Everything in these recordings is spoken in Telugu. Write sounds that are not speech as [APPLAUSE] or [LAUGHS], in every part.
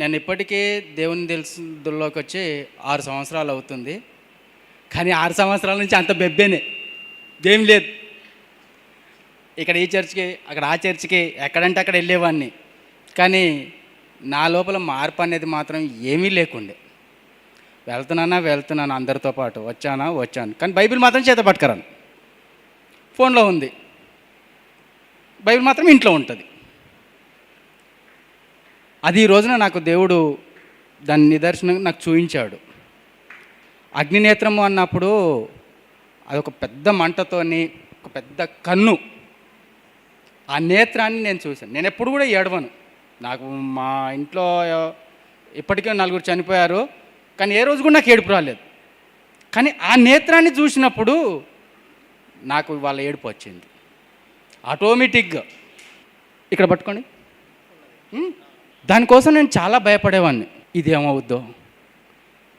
నేను ఇప్పటికే దేవుని తెలుసులోకి వచ్చి ఆరు సంవత్సరాలు అవుతుంది. కానీ ఆరు సంవత్సరాల నుంచి అంత బెబ్బేనే. ఏం లేదు. ఇక్కడ ఈ చర్చ్కి అక్కడ ఆ చర్చ్కి ఎక్కడంటే అక్కడ వెళ్ళేవాడిని కానీ నా లోపల మార్పు అనేది మాత్రం ఏమీ లేకుండే. వెళ్తున్నానా వెళ్తున్నాను అందరితో పాటు. వచ్చానా వచ్చాను. కానీ బైబిల్ మాత్రం చేత పట్టుకరాను. ఫోన్లో ఉంది. బైబిల్ మాత్రం ఇంట్లో ఉంటుంది. అది ఈ రోజున నాకు దేవుడు దాని నిదర్శనం నాకు చూపించాడు అగ్నినేత్రము అన్నప్పుడు అదొక పెద్ద మంటతోని ఒక పెద్ద కన్ను. ఆ నేత్రాన్ని నేను చూశాను. నేను ఎప్పుడు కూడా ఏడవను. నాకు మా ఇంట్లో ఇప్పటికే నలుగురు చనిపోయారు కానీ ఏ రోజు కూడా నాకు ఏడుపు రాలేదు. కానీ ఆ నేత్రాన్ని చూసినప్పుడు నాకు వాళ్ళ ఏడుపు వచ్చింది. ఆటోమేటిక్గా ఇక్కడ పట్టుకోండి. దానికోసం నేను చాలా భయపడేవాడిని ఇది ఏమవుద్దో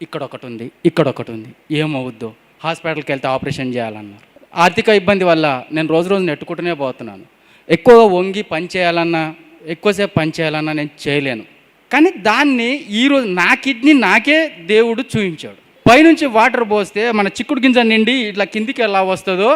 ఇక్కడ ఒకటి ఉంది ఇక్కడ ఒకటి ఉంది ఏమవుద్దో? హాస్పిటల్కి వెళ్తే ఆపరేషన్ చేయాలన్నారు. ఆర్థిక ఇబ్బంది వల్ల నేను రోజు రోజు నెట్టుకుంటూనే పోతున్నాను. ఎక్కువగా వంగి పని చేయాలన్నా ఎక్కువసేపు పని చేయాలన్నా నేను చేయలేను. కానీ దాన్ని ఈరోజు నా కిడ్నీ నాకే దేవుడు చూపించాడు పైనుంచి వాటర్ పోస్తే మన చిక్కుడు గింజ నిండి ఇట్లా కిందికి ఎలా వస్తుందో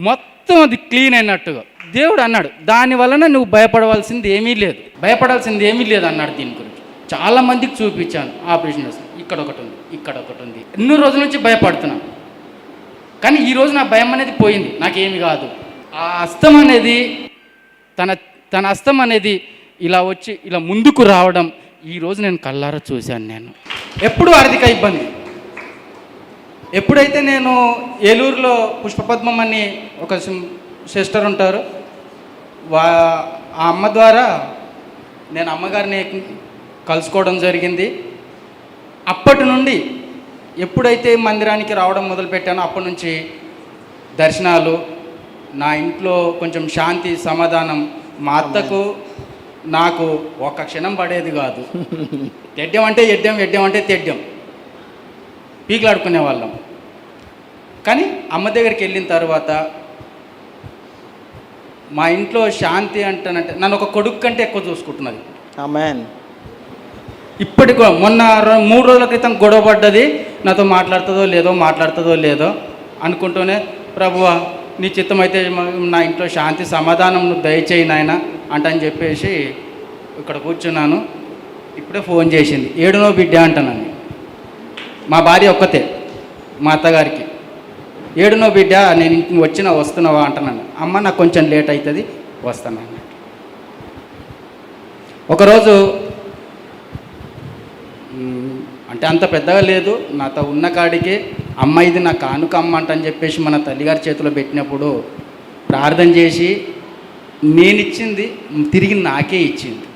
మొత్తం అది క్లీన్ అయినట్టుగా. దేవుడు అన్నాడు దాని వలన నువ్వు భయపడవలసింది ఏమీ లేదు. భయపడాల్సింది ఏమీ లేదు అన్నాడు దీని గురించి. చాలా మందికి చూపించాను ఆపరేషన్ చేస్తాను. ఇక్కడ ఒకటి ఉంది ఇక్కడ ఒకటి ఉంది. ఎన్నో రోజుల నుంచి భయపడుతున్నాను కానీ ఈ రోజు నా భయం అనేది పోయింది. నాకేమి కాదు. ఆ అస్తం అనేది తన తన అస్తం అనేది ఇలా వచ్చి ఇలా ముందుకు రావడం ఈ రోజు నేను కళ్ళారా చూశాను నేను. ఎప్పుడు ఆర్థిక ఇబ్బంది. ఎప్పుడైతే నేను ఏలూరులో పుష్పపద్మం అని ఒక సిస్టర్ ఉంటారు వా ఆ అమ్మ ద్వారా నేను అమ్మగారిని కలుసుకోవడం జరిగింది. అప్పటి నుండి ఎప్పుడైతే మందిరానికి రావడం మొదలుపెట్టానో అప్పటి నుంచి దర్శనాలు నా ఇంట్లో కొంచెం శాంతి సమాధానం మా అత్తకు నాకు ఒక్క క్షణం పడేది కాదు. [LAUGHS] తెడ్డం అంటే ఎడ్డం ఎడ్డం అంటే తెడ్డం. పీకులాడుకునే వాళ్ళం. కానీ అమ్మ దగ్గరికి వెళ్ళిన తర్వాత మా ఇంట్లో శాంతి అంటానంటే నన్ను ఒక కొడుకు కంటే ఎక్కువ చూసుకుంటున్నది. Amen. ఇప్పటికో మొన్న మూడు రోజుల క్రితం గొడవ పడ్డది నాతో మాట్లాడుతుందో లేదో మాట్లాడుతుందో లేదో అనుకుంటూనే ప్రభువా నీ చిత్తం అయితే నా ఇంట్లో శాంతి సమాధానం దయచేయి నాయన అంటని చెప్పేసి ఇక్కడ కూర్చున్నాను. ఇప్పుడే ఫోన్ చేసింది. ఏడునో బిడ్డ అంటానని. మా భార్య ఒక్కతే మా అత్తగారికి. ఏడునో బిడ్డ నేను ఇంక వచ్చినా వస్తున్నావా అంటున్నాను. అమ్మ నాకు కొంచెం లేట్ అవుతుంది వస్తాను ఒకరోజు అంటే అంత పెద్దగా లేదు నాతో ఉన్న కాడికి అమ్మ ఇది నా కానుక అమ్మ అంటని చెప్పేసి మన తల్లిగారి చేతిలో పెట్టినప్పుడు ప్రార్థన చేసి నేను ఇచ్చింది తిరిగి నాకే ఇచ్చింది.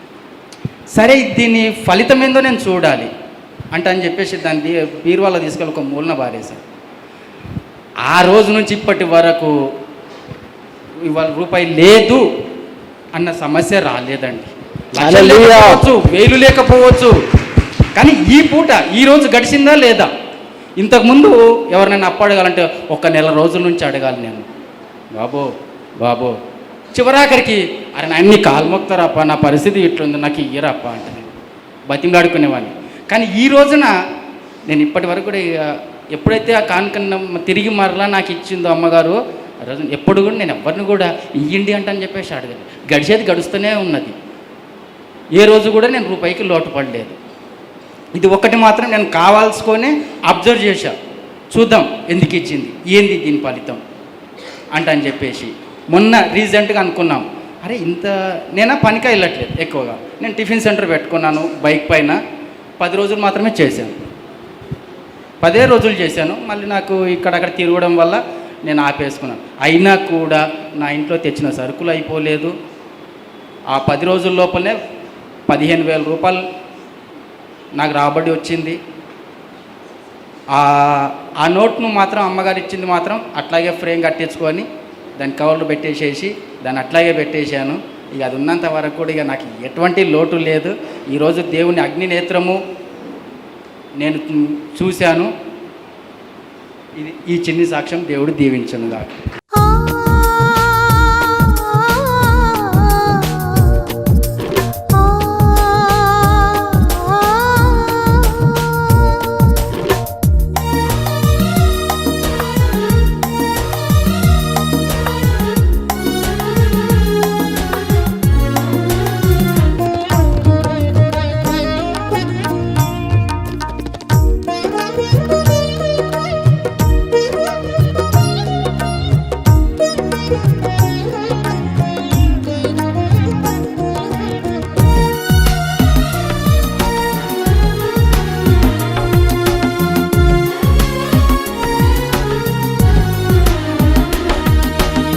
సరే దీని ఫలితం ఏందో నేను చూడాలి. అంటే అని చెప్పేసి దాన్ని బీరువాలో తీసుకెళ్ళి ఒక మూలన పారేశాను ఆ రోజు నుంచి ఇప్పటి వరకు ఇవాళ రూపాయి లేదు అన్న సమస్య రాలేదండి. లేకపోవచ్చు వేలు లేకపోవచ్చు. కానీ ఈ పూట ఈ రోజు గడిచిందా లేదా? ఇంతకుముందు ఎవరినైనా అప్పు అడగాలంటే ఒక నెల రోజుల నుంచి అడగాలి నేను. బాబో బాబో. చివరాఖరికి అరే అన్ని కాల్మొక్తారప్ప నా పరిస్థితి ఇట్లుంది నాకు ఇయ్యరప్ప అంటే నేను బతిమలాడుకునేవాడిని. కానీ ఈ రోజున నేను ఇప్పటి వరకు కూడా ఎప్పుడైతే ఆ కానుకన్న తిరిగి మరలా నాకు ఇచ్చిందో అమ్మగారు ఆ రోజు ఎప్పుడు కూడా నేను ఎవరిని కూడా ఇయ్యండి అంటని చెప్పేసి అడగదు గడిచేది గడుస్తూనే ఉన్నది. ఏ రోజు కూడా నేను రూపాయికి లోటు పడలేదు. ఇది ఒకటి మాత్రం నేను కావాల్సుకొని అబ్జర్వ్ చేశా. చూద్దాం ఎందుకు ఇచ్చింది ఏంది దీని ఫలితం అంట అని చెప్పేసి. మొన్న రీసెంట్గా అనుకున్నాం. అరే ఇంత నేనా పనికా వెళ్ళట్లేదు ఎక్కువగా. నేను టిఫిన్ సెంటర్ పెట్టుకున్నాను బైక్ పైన. పది రోజులు మాత్రమే చేశాను. పదే రోజులు చేశాను. మళ్ళీ నాకు ఇక్కడక్కడ తిరగడం వల్ల నేను ఆపేసుకున్నాను. అయినా కూడా నా ఇంట్లో తెచ్చిన సరుకులు అయిపోలేదు. ఆ పది రోజుల లోపలనే పదిహేను వేల రూపాయలు నాకు రాబడి వచ్చింది. ఆ నోట్ను మాత్రం అమ్మగారు ఇచ్చింది మాత్రం అట్లాగే ఫ్రేమ్ కట్టించుకొని దాని కవర్లు పెట్టేసేసి దాన్ని అట్లాగే పెట్టేశాను. ఇక అది ఉన్నంత వరకు కూడా ఇక నాకు ఎటువంటి లోటు లేదు. ఈరోజు దేవుని అగ్ని నేత్రము నేను చూశాను. ఇది ఈ చిన్ని సాక్ష్యం దేవుడు దీవించను కాక